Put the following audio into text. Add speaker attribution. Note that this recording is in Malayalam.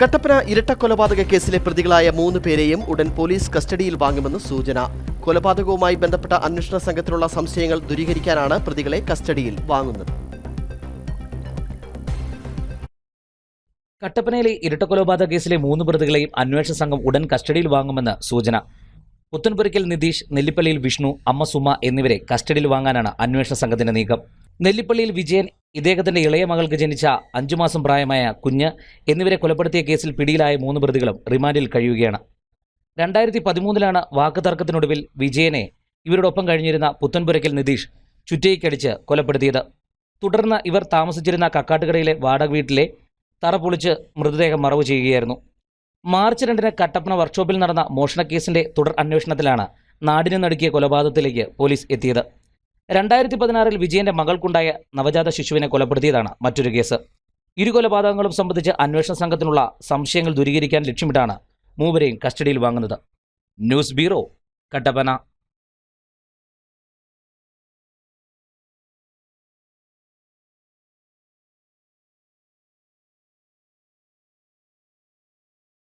Speaker 1: കട്ടപ്പന ഇരട്ട കൊലപാതക കേസിലെ പ്രതികളായ മൂന്ന് പേരെയും ഉടൻ പോലീസ് കസ്റ്റഡിയിൽ വാങ്ങുമെന്ന് സൂചന. കൊലപാതകവുമായി ബന്ധപ്പെട്ട അന്വേഷണ സംഘത്തിലുള്ള സംശയങ്ങൾ ദൂരീകരിക്കാനാണ് പ്രതികളെ കസ്റ്റഡിയിൽ വാങ്ങുന്നത്.
Speaker 2: കട്ടപ്പനയിലെ ഇരട്ടക്കൊലപാതക കേസിലെ മൂന്ന് പ്രതികളെയും അന്വേഷണ സംഘം ഉടൻ കസ്റ്റഡിയിൽ വാങ്ങുമെന്ന് സൂചന. പുത്തൻപുരയ്ക്കൽ നിതീഷ് നെല്ലിപ്പള്ളിയിൽ വിഷ്ണു അമ്മ സുമ എന്നിവരെ കസ്റ്റഡിയിൽ വാങ്ങാനാണ് അന്വേഷണ സംഘത്തിന്റെ നീക്കം. നെല്ലിപ്പള്ളിയിൽ വിജയൻ ഇദ്ദേഹത്തിന്റെ ഇളയ മകൾക്ക് ജനിച്ച അഞ്ചു മാസം പ്രായമായ കുഞ്ഞ് എന്നിവരെ കൊലപ്പെടുത്തിയ കേസിൽ പിടിയിലായ മൂന്ന് പ്രതികളും റിമാൻഡിൽ കഴിയുകയാണ്. രണ്ടായിരത്തി പതിമൂന്നിലാണ് വാക്ക് തർക്കത്തിനൊടുവിൽ വിജയനെ ഇവരോടൊപ്പം കഴിഞ്ഞിരുന്ന പുത്തൻപുരയ്ക്കൽ നിതീഷ് ചുറ്റയ്ക്കടിച്ച് കൊലപ്പെടുത്തിയത്. തുടർന്ന് ഇവർ താമസിച്ചിരുന്ന കക്കാട്ടുകടയിലെ വാടക വീട്ടിലെ തറ പൊളിച്ച് മൃതദേഹം മറവ് ചെയ്യുകയായിരുന്നു. മാർച്ച് രണ്ടിന് കട്ടപ്പന വർക്ക്ഷോപ്പിൽ നടന്ന മോഷണക്കേസിന്റെ തുടർ അന്വേഷണത്തിലാണ് നാടിനെ നടുക്കിയ കൊലപാതകത്തിലേക്ക് പോലീസ് എത്തിയത്. രണ്ടായിരത്തി പതിനാറിൽ വിജയന്റെ മകൾക്കുണ്ടായ നവജാത ശിശുവിനെ കൊലപ്പെടുത്തിയതാണ് മറ്റൊരു കേസ്. ഇരു കൊലപാതകങ്ങളും സംബന്ധിച്ച് അന്വേഷണ സംഘത്തിനുള്ള സംശയങ്ങൾ ദൂരീകരിക്കാൻ ലക്ഷ്യമിട്ടാണ് മൂവരെയും കസ്റ്റഡിയിൽ വാങ്ങുന്നത്. News bureau Kattappana.